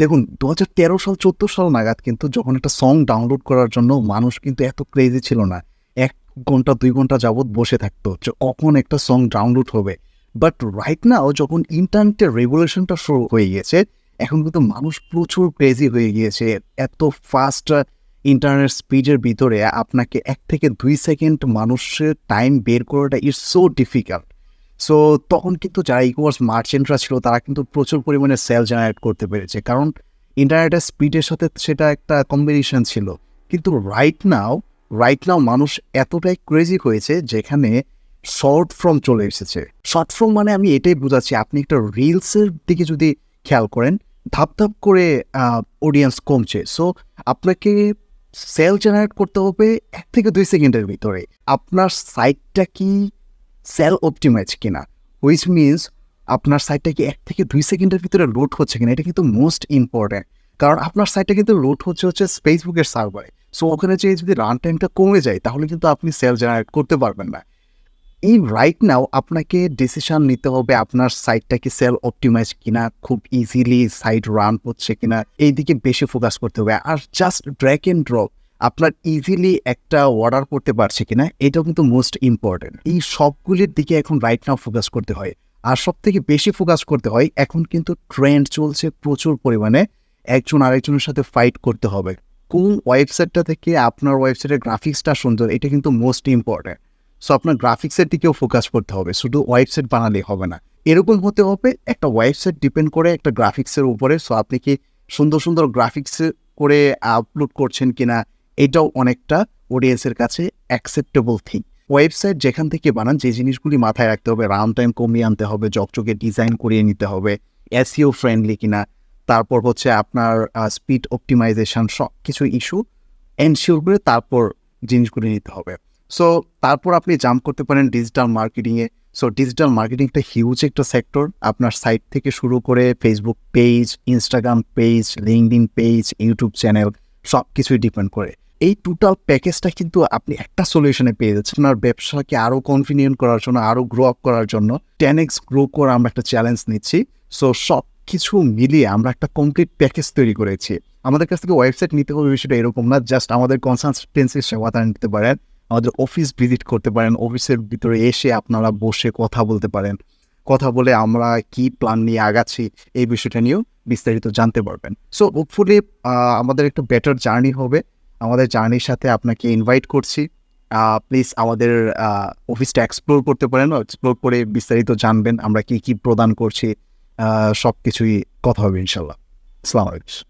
দেখুন দু হাজার তেরো সাল, চোদ্দ সাল নাগাদ কিন্তু যখন একটা সং ডাউনলোড করার জন্য মানুষ কিন্তু এত ক্রেজি ছিল না। এক ঘণ্টা, দুই ঘণ্টা যাবৎ বসে থাকতো যে কখন একটা সং ডাউনলোড হবে। বাট রাইট নাও যখন ইন্টারনেটের রেগুলেশনটা শুরু হয়ে গিয়েছে, এখন কিন্তু মানুষ প্রচুর ক্রেজি হয়ে গিয়েছে। এত ফাস্ট ইন্টারনেট স্পিডের ভিতরে আপনাকে এক থেকে দুই সেকেন্ড মানুষের টাইম বের করাটা ইটস সো ডিফিকাল্ট সো তখন কিন্তু যারা ই কমার্স মার্চেন্টরা ছিল, তারা কিন্তু প্রচুর পরিমাণে সেল জেনারেট করতে পেরেছে। কারণ ইন্টারনেটের স্পিডের সাথে সেটা একটা কম্বিনেশন ছিল। কিন্তু রাইট নাও রাইট নাও মানুষ এতটাই ক্রেজি হয়েছে যেখানে শর্ট ফর্ম চলে এসেছে। শর্ট ফর্ম মানে আমি এটাই বোঝাচ্ছি, আপনি একটা রিলসের দিকে যদি খেয়াল করেন, ধাপ ধাপ করে অডিয়েন্স কমছে। সো আপনাকে সেল জেনারেট করতে হবে এক থেকে দুই সেকেন্ডের ভিতরে। আপনার সাইটটা কি সেল অপটিমাইজ কিনা হুইচ মিনস আপনার সাইটটা কি এক থেকে দুই সেকেন্ডের ভিতরে লোড হচ্ছে কিনা, এটা কিন্তু মোস্ট ইম্পর্ট্যান্ট কারণ আপনার সাইটটা কিন্তু লোড হচ্ছে হচ্ছে ফেসবুকের সার্ভারে সো ওখানে যে যদি রান টাইমটা কমে যায়, তাহলে কিন্তু আপনি সেল জেনারেট করতে পারবেন না। এই রাইট নাও আপনাকে ডিসিশন নিতে হবে আপনার সাইটটা কি সেল অপটিমাইজ কিনা, খুব ইজিলি সাইট রান হচ্ছে কিনা এই দিকে বেশি ফোকাস করতে হবে। আর জাস্ট ড্র্যাক অ্যান্ড ড্রপ আপনার ইজিলি একটা অর্ডার করতে পারছে কিনা, এটাও কিন্তু মোস্ট ইম্পর্টেন্ট এই সবগুলির দিকে এখন রাইট নাও ফোকাস করতে হয়। আর সব থেকে বেশি ফোকাস করতে হয়, এখন কিন্তু ট্রেন্ড চলছে প্রচুর পরিমাণে, একজন আরেকজনের সাথে ফাইট করতে হবে। কোন ওয়েবসাইটটা থেকে আপনার ওয়েবসাইটের গ্রাফিক্সটা সুন্দর, এটা কিন্তু মোস্ট ইম্পর্টেন্ট সো আপনার গ্রাফিক্সের দিকেও ফোকাস করতে হবে, শুধু ওয়েবসাইট বানালেই হবে না। এরকম হতে হবে, একটা ওয়েবসাইট ডিপেন্ড করে একটা গ্রাফিক্সের উপরে। সো আপনি কি সুন্দর সুন্দর গ্রাফিক্স করে আপলোড করছেন কিনা এটাও অনেকটা অডিয়েন্সের কাছে অ্যাকসেপ্টেবল থিং ওয়েবসাইট যেখান থেকে বানান, যে জিনিসগুলি মাথায় রাখতে হবে রাউন্ড টাইম কমিয়ে আনতে হবে চকচকে ডিজাইন করিয়ে নিতে হবে এসিও ফ্রেন্ডলি কিনা, তারপর হচ্ছে আপনার স্পিড অপটিমাইজেশন সব কিছু ইস্যু এনশিওর করে তারপর জিনিসগুলি নিতে হবে। সো তারপর আপনি জাম্প করতে পারেন ডিজিটাল মার্কেটিংয়ে সো ডিজিটাল মার্কেটিং একটা হিউজ একটা সেক্টর আপনার সাইট থেকে শুরু করে Facebook page Instagram page LinkedIn page YouTube channel সব কিছুই ডিপেন্ড করে। এই টোটাল প্যাকেজটা কিন্তু আপনি একটা সলিউশনে পেয়ে যাচ্ছেন। আপনার ব্যবসাকে আরও কনফিনিয়েন্ট করার জন্য আরও গ্রো আপ করার জন্য। টেন এক্স গ্রো করে আমরা একটা চ্যালেঞ্জ নিচ্ছি। সো সব কিছু মিলিয়ে আমরা একটা কমপ্লিট প্যাকেজ তৈরি করেছি। আমাদের কাছ থেকে ওয়েবসাইট নিতে হবে, বিষয়টা এরকম না। জাস্ট আমাদের কনসালটেন্সির সেবাটা নিতে পারেন, আমাদের অফিস ভিজিট করতে পারেন অফিসের ভিতরে এসে আপনারা বসে কথা বলতে পারেন। কথা বলে আমরা কি প্ল্যান নিয়ে আগাচ্ছি, এই বিষয়টা নিয়েও বিস্তারিত জানতে পারবেন। সো হোপফুলি আমাদের একটা বেটার জার্নি হবে। আমাদের জার্নির সাথে আপনাকে ইনভাইট করছি। প্লিজ আমাদের অফিসটা এক্সপ্লোর করতে পারেন এক্সপ্লোর করে বিস্তারিত জানবেন আমরা কি কি প্রদান করছি সব কিছুই কথা হবে ইনশাল্লাহ আসসালামু আলাইকুম।